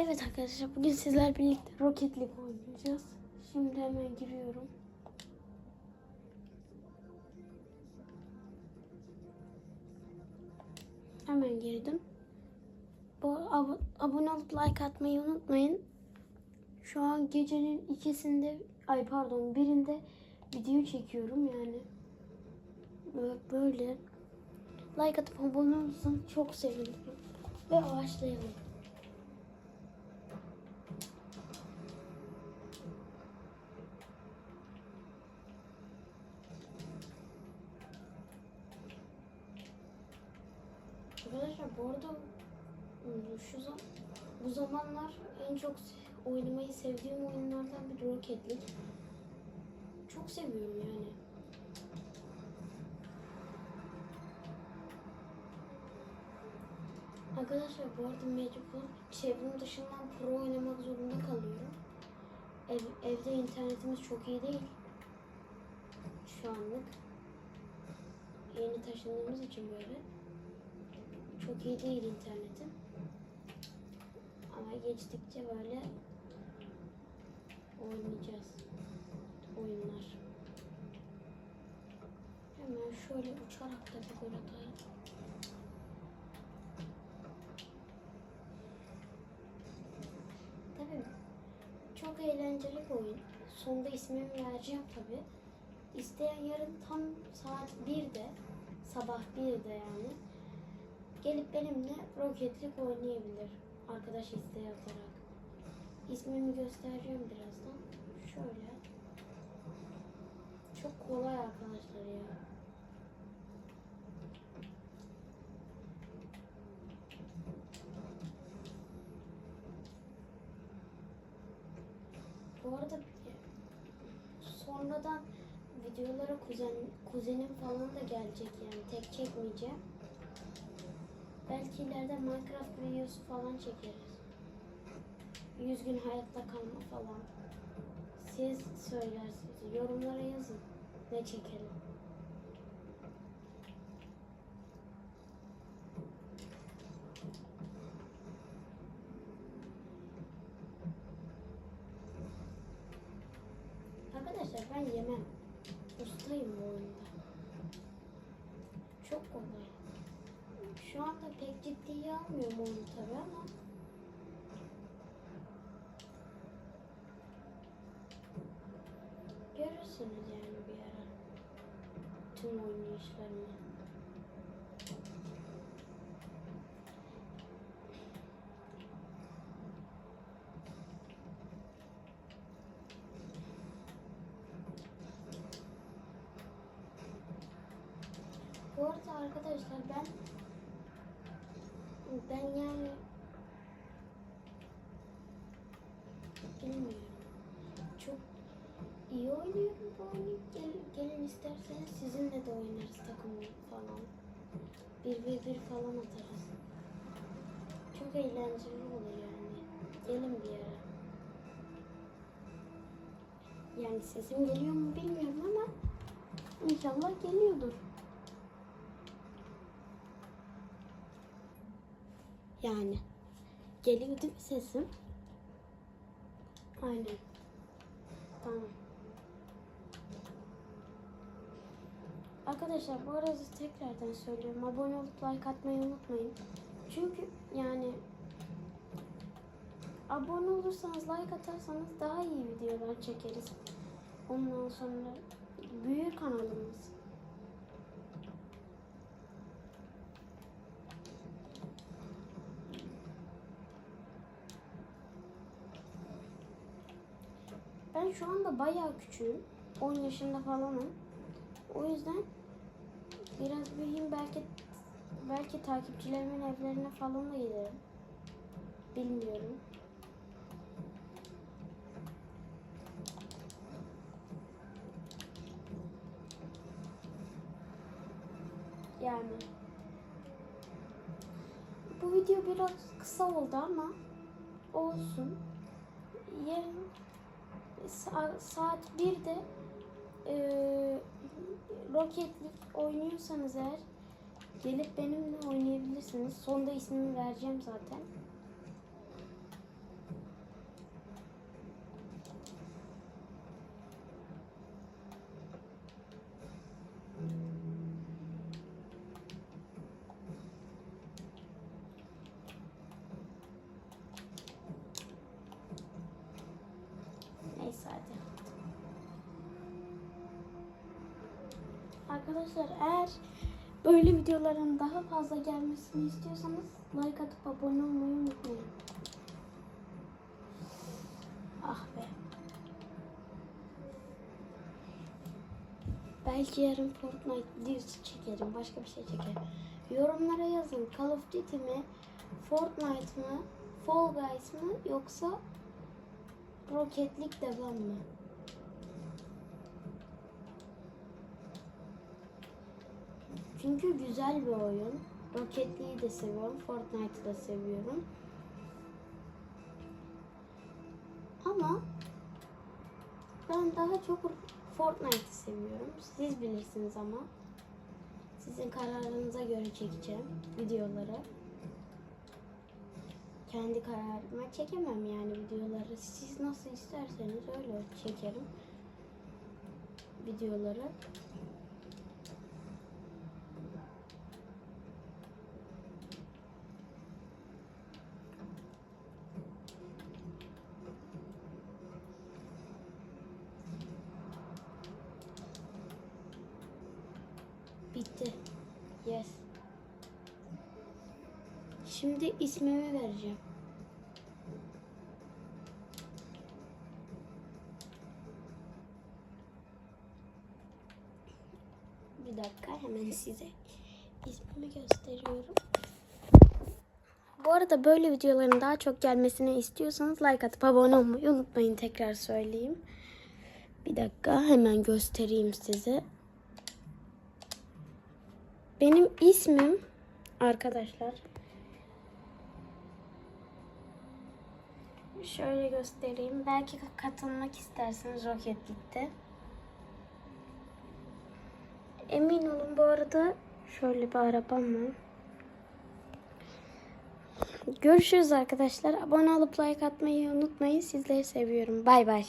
Evet arkadaşlar bugün sizler birlikte Rocket League oynayacağız. Şimdi hemen giriyorum. Hemen girdim. Bu ab- abone olup like atmayı unutmayın. Şu an gecenin ikisinde ay pardon birinde video çekiyorum yani. Bö- Böyle. Like atıp abone olursanız çok sevinirim. Ve başlayalım. Arkadaşlar bu arada şu zam bu zamanlar en çok oynamayı sevdiğim oyunlardan biri Rocket League. Çok seviyorum yani. Arkadaşlar bu arada mecbur çevrim dışından pro oynamak zorunda kalıyorum. Ev, evde internetimiz çok iyi değil. Şu anlık. Yeni taşındığımız için böyle. İyi değil internetim. Ama geçtikçe böyle oynayacağız oyunlar. Hemen şöyle uçarak da bir gol atayım. Tabii çok eğlenceli bir oyun. Sonda ismimi vereceğim tabii. İsteyen yarın tam saat 1'de, sabah 1'de yani gelip benimle Rocket League oynayabilir. Arkadaş isteği atarak. İsmimi göstereceğim birazdan. Şöyle. Çok kolay arkadaşlar ya. Bu arada sonradan videolara kuzen, kuzenim falan da gelecek yani tek çekmeyeceğim. Belki ileride Minecraft videosu falan çekeriz. 100 gün hayatta kalma falan. Siz söylersiniz. Yorumlara yazın. Ne çekelim. Arkadaşlar ben yemem. Ustayım bu oyunda. Çok kolay. Şu anda pek ciddiye almıyorum onu tabi ama görürsünüz yani bir ara tüm oynayışlarımı. Bu arada arkadaşlar ben ben yani bilmiyorum. Çok iyi oynuyorum bu oyunu. Gel, gelin isterseniz sizinle de oynarız takım falan. Bir bir bir falan atarız. Çok eğlenceli olur yani. Gelin bir ara. Yani sesim geliyor mu bilmiyorum ama inşallah geliyordur. Yani. Geliyor mi sesim? Aynen. Tamam. Arkadaşlar bu arada tekrardan söylüyorum. Abone olup like atmayı unutmayın. Çünkü yani abone olursanız like atarsanız daha iyi videolar çekeriz. Ondan sonra büyür kanalımız. Ben şu anda bayağı küçüğüm. 10 yaşında falanım. O yüzden biraz büyüyeyim belki belki takipçilerimin evlerine falan da giderim. Bilmiyorum. Yani bu video biraz kısa oldu ama olsun. Yarın saat 1'de eee Rocket oynuyorsanız eğer gelip benimle oynayabilirsiniz. Sonda ismimi vereceğim zaten. Arkadaşlar eğer böyle videoların daha fazla gelmesini istiyorsanız like atıp abone olmayı unutmayın. Ah be. Belki yarın Fortnite videosu çekerim. Başka bir şey çekerim. Yorumlara yazın. Call of Duty mi? Fortnite mı? Fall Guys mı? Yoksa Rocket League devam mı? Çünkü güzel bir oyun. Rocket League'i de seviyorum. Fortnite'ı da seviyorum. Ama ben daha çok Fortnite'ı seviyorum. Siz bilirsiniz ama. Sizin kararınıza göre çekeceğim videoları. Kendi kararıma çekemem yani videoları. Siz nasıl isterseniz öyle çekerim videoları. Bitti. Yes. Şimdi ismimi vereceğim. Bir dakika hemen size ismimi gösteriyorum. Bu arada böyle videoların daha çok gelmesini istiyorsanız like atıp abone olmayı unutmayın tekrar söyleyeyim. Bir dakika hemen göstereyim size. Benim ismim arkadaşlar. Şöyle göstereyim. Belki katılmak isterseniz Rocket League'de. Emin olun bu arada şöyle bir arabam var. Görüşürüz arkadaşlar. Abone olup like atmayı unutmayın. Sizleri seviyorum. Bay bay.